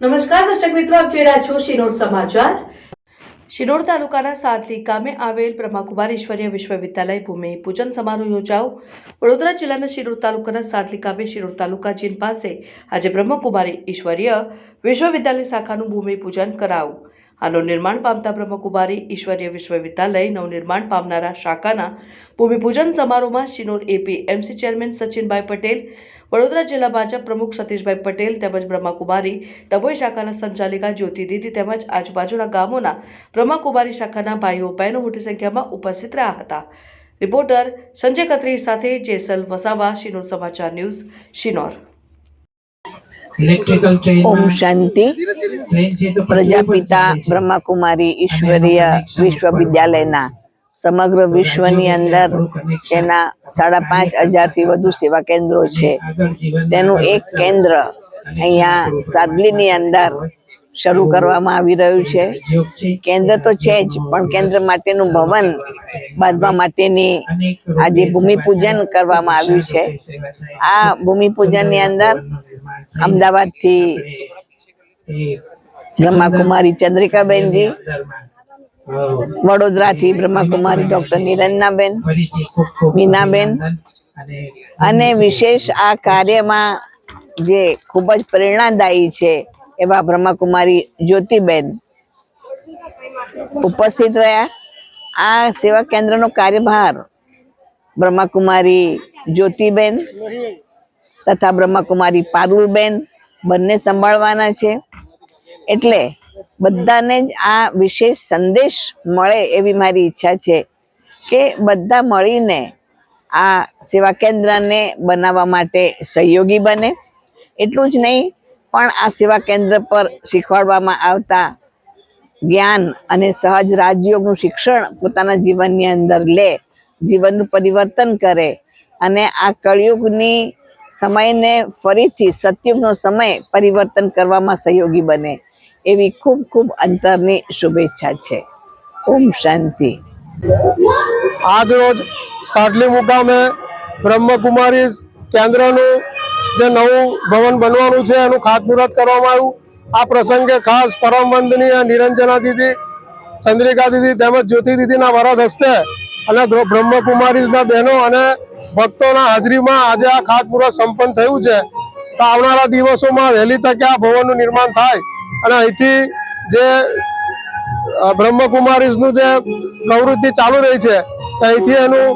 નમસ્કાર દર્શક મિત્રો આપ જોઈ રહ્યા છો શિરોડ સમાચાર. શિનોર તાલુકાના સાદલી ગામે આવેલ બ્રહ્માકુમાર ઈશ્વરીય વિશ્વવિદ્યાલય ભૂમિ પૂજન સમારોહ યોજાયો. વડોદરા જિલ્લાના શિરોડ તાલુકાના સાદલી ગામે શિરોડ તાલુકા જીન પાસે આજે બ્રહ્મકુમારી ઈશ્વરીય વિશ્વવિદ્યાલય શાખાનું ભૂમિ પૂજન કરાયું. આનું નિર્માણ પામતા બ્રહ્મકુમારી ઈશ્વરીય વિશ્વવિદ્યાલય નવનિર્માણ પામનારા શાખાના ભૂમિપૂજન સમારોહમાં Shinor AP MC chairman સચિનભાઈ Patel Vadodara જિલ્લા ભાજપ પ્રમુખ સતીશભાઈ પટેલ તેમજ બ્રહ્માકુમારી ડભોઈ શાખાના સંચાલિકા જ્યોતિ દીદી તેમજ આજુબાજુના ગામોના બ્રહ્માકુમારી શાખાના ભાઈઓ બહેનો મોટી સંખ્યામાં ઉપસ્થિત રહ્યા હતા. રિપોર્ટર સંજય કત્રી સાથે જેસલ વસાવા શિનોર સમાચાર ન્યૂઝ શિનોર. ઓમ શાંતિ. ટ્રેન પ્રજાપિતા બ્રહ્માકુમારી ઈશ્વરીય વિશ્વવિદ્યાલયના સમગ્ર વિશ્વની અંદર તેના સાડા પાંચ હજારથી વધુ સેવા કેન્દ્રો છે. તેનું એક કેન્દ્ર અહીંયા સાદલીની અંદર શરૂ કરવામાં આવી રહ્યું છે. કેન્દ્ર તો છે જ પણ કેન્દ્ર માટેનું ભવન બાંધવા માટેની આજે ભૂમિપૂજન કરવામાં આવ્યું છે. આ ભૂમિપૂજનની અંદર અમદાવાદથી બ્રહ્માકુમારી ચંદ્રિકાબેનજી વડોદરાથી બ્રહ્માકુમારી ડોક્ટર નિરંજનાબેન મીનાબેન. અને વિશેષ આ કાર્યમાં જે ખૂબ જ પ્રેરણાદાયી છે એવા બ્રહ્માકુમારી જ્યોતિબેન ઉપસ્થિત રહ્યા. આ સેવા કેન્દ્રનો કાર્યભાર બ્રહ્માકુમારી જ્યોતિબેન તથા બ્રહ્માકુમારી પારુલબેન બંને સંભાળવાના છે. એટલે બધાને જ આ વિશેષ સંદેશ મળે એવી મારી ઈચ્છા છે કે બધા મળીને આ સેવા કેન્દ્રને બનાવવા માટે સહયોગી બને. એટલું જ નહીં, પણ આ સેવા કેન્દ્ર પર શીખવાડવામાં આવતા જ્ઞાન અને સહજ રાજયોગનું શિક્ષણ પોતાના જીવનની અંદર લે, જીવનનું પરિવર્તન કરે અને આ કળિયુગની સમયને ફરીથી સતયુગનો સમય પરિવર્તન કરવામાં સહયોગી બને. એવી ખૂબ ખૂબ અંતરની શુભેચ્છા છે. ઓમ શાંતિ. આજ રોજ સાટલી મુકામે બ્રહ્મકુમારી કેન્દ્રનું જે નવું ભવન બનવાનું છે એનું ખાતમુહૂર્ત કરવામાં આવ્યું. આ પ્રસંગે ખાસ પરમ વંદનીય નિરંજના દીદી, ચંદ્રિકા દીદી તેમજ જ્યોતિ દીદીના વરદ હસ્તે અને બ્ર- બ્રહ્મકુમારીઝના બહેનો અને ભક્તોના હાજરીમાં આજે આ ખાતમુહૂર્ત સંપન્ન થયું છે. તો આવનારા દિવસોમાં વહેલી તકે આ ભવનનું નિર્માણ થાય. અને અહીંથી જે બ્રહ્મકુમારીઝનું જે પ્રવૃત્તિ ચાલુ રહી છે, તો અહીંથી એનું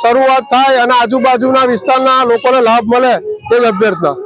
શરૂઆત થાય અને આજુબાજુના વિસ્તારના લોકોને લાભ મળે એ જ અભ્યર્થના.